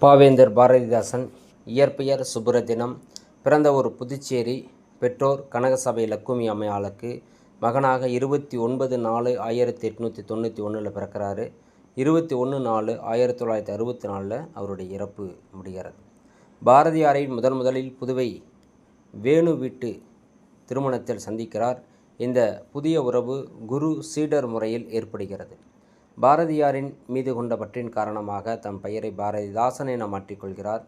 பாவேந்தர் பாரதிதாசன் இயற்பெயர் சுப்புரதினம் பிறந்த ஒரு புதுச்சேரி. பெற்றோர் கனகசபை லக்குமி அம்மையாளுக்கு மகனாக இருபத்தி ஒன்பது நாலு ஆயிரத்தி எட்நூற்றி தொண்ணூற்றி ஒன்றில் பிறக்கிறாரு. இருபத்தி ஒன்று நாலு ஆயிரத்தி தொள்ளாயிரத்தி அறுபத்தி நாலில் அவருடைய இறப்பு முடிகிறது. பாரதியாரை முதன் முதலில் புதுவை வேணு வீட்டு திருமணத்தில் சந்திக்கிறார். இந்த புதிய உறவு குரு சீடர் முறையில் ஏற்படுகிறது. பாரதியாரின் மீது கொண்ட பற்றின் காரணமாக தம் பெயரை பாரதிதாசன் என மாற்றிக்கொள்கிறார்.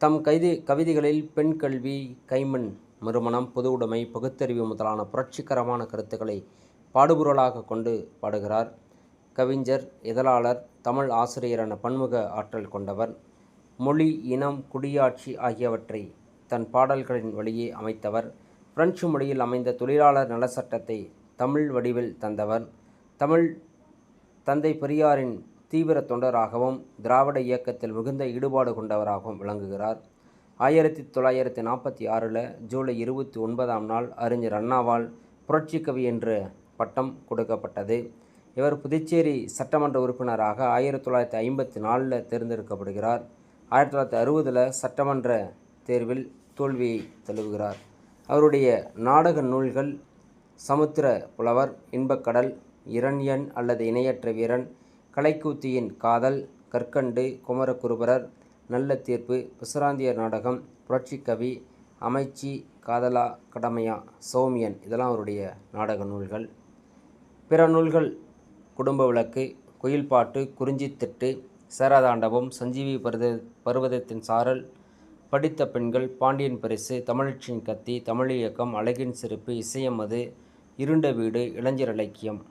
தம் கைதி கவிதைகளில் பெண் கல்வி கைமண் மறுமணம் பொது உடைமை பகுத்தறிவு முதலான புரட்சிகரமான கருத்துக்களை பாடுபொருளாக கொண்டு பாடுகிறார். கவிஞர் இதழாளர் தமிழ் ஆசிரியர் என பன்முக ஆற்றல் கொண்டவர். மொழி இனம் குடியாட்சி ஆகியவற்றை தன் பாடல்களின் வழியே அமைத்தவர். பிரெஞ்சு மொழியில் அமைந்த தொழிலாளர் நல சட்டத்தை தமிழ் வடிவில் தந்தவர். தமிழ் தந்தை பெரியாரின் தீவிர தொண்டராகவும் திராவிட இயக்கத்தில் மிகுந்த ஈடுபாடு கொண்டவராகவும் விளங்குகிறார். ஆயிரத்தி தொள்ளாயிரத்தி நாற்பத்தி ஆறில் ஜூலை இருபத்தி ஒன்பதாம் நாள் அறிஞர் அண்ணாவால் புரட்சிக்கவி என்ற பட்டம் கொடுக்கப்பட்டது. இவர் புதுச்சேரி சட்டமன்ற உறுப்பினராக ஆயிரத்தி தொள்ளாயிரத்தி ஐம்பத்தி நாலில் தேர்ந்தெடுக்கப்படுகிறார். ஆயிரத்தி தொள்ளாயிரத்தி அறுபதில் சட்டமன்ற தேர்வில் தோல்வியை தழுவுகிறார். அவருடைய நாடக நூல்கள் சமுத்திர புலவர் இன்பக்கடல் இரண்யன் அல்லது இணையற்ற வீரன் கலைக்கூத்தியின் காதல் கற்கண்டு குமரகுருபரர் நல்ல தீர்ப்பு பிசுராந்தியர் நாடகம் புரட்சிக்கவி அமைச்சி காதலா கடமையா சௌமியன் இதெல்லாம் அவருடைய நாடக நூல்கள். பிற நூல்கள் குடும்ப விளக்கு குயில்பாட்டு குறிஞ்சித்திட்டு சேராதாண்டவம் சஞ்சீவி பருத பருவதத்தின் சாரல் படித்த பெண்கள் பாண்டியன் பரிசு தமிழச்சின் கத்தி தமிழ் இயக்கம் அழகின் சிறப்பு இசையமது இருண்ட வீடு இளைஞர் இலக்கியம்.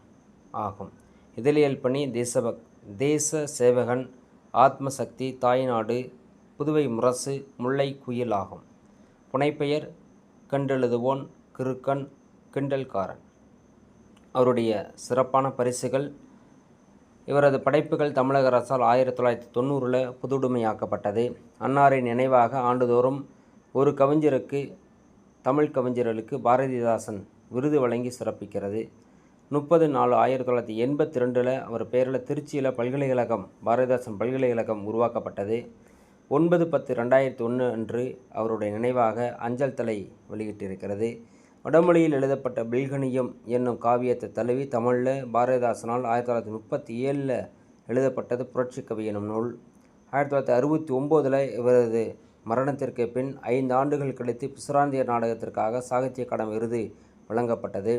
ஆகும். இதழியல் பணி தேசபக் தேச சேவகன் ஆத்மசக்தி தாய்நாடு புதுவை முரசு முல்லை குயில் ஆகும். புனைப்பெயர் கண்டெழுதுவோன் கிருக்கன் கிண்டல்காரன். அவருடைய சிறப்பான பரிசுகள் இவரது படைப்புகள் தமிழக அரசால் ஆயிரத்தி தொள்ளாயிரத்தி தொண்ணூறில் புதுடுமையாக்கப்பட்டது. அன்னாரின் நினைவாக ஆண்டுதோறும் ஒரு கவிஞருக்கு தமிழ் கவிஞர்களுக்கு பாரதிதாசன் விருது வழங்கி சிறப்பிக்கிறது. முப்பது நாலு ஆயிரத்தி தொள்ளாயிரத்தி எண்பத்தி ரெண்டில் அவர் பெயரில் திருச்சியில் பல்கலைக்கழகம் பாரதிதாசன் பல்கலைக்கழகம் உருவாக்கப்பட்டது. ஒன்பது பத்து ரெண்டாயிரத்தி ஒன்று அன்று அவருடைய நினைவாக அஞ்சல் தலை வெளியிட்டிருக்கிறது. வடமொழியில் எழுதப்பட்ட பில்கணியம் என்னும் காவியத்தை தழுவி தமிழில் பாரதிதாசனால் ஆயிரத்தி தொள்ளாயிரத்தி முப்பத்தி ஏழில் எழுதப்பட்டது புரட்சிக்கவி எனும் நூல். ஆயிரத்தி தொள்ளாயிரத்தி அறுபத்தி ஒம்போதில் இவரது மரணத்திற்கு பின் ஐந்து ஆண்டுகள் கழித்து பிசுராந்திய நாடகத்திற்காக சாகித்ய கடன் விருது வழங்கப்பட்டது.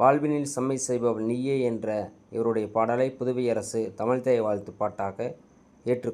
வாழ்வினில் செம்மை செய்பவள் நீயே என்ற இவருடைய பாடலை புதுவை அரசு தமிழ்தாய் வாழ்த்து பாட்டாக ஏற்று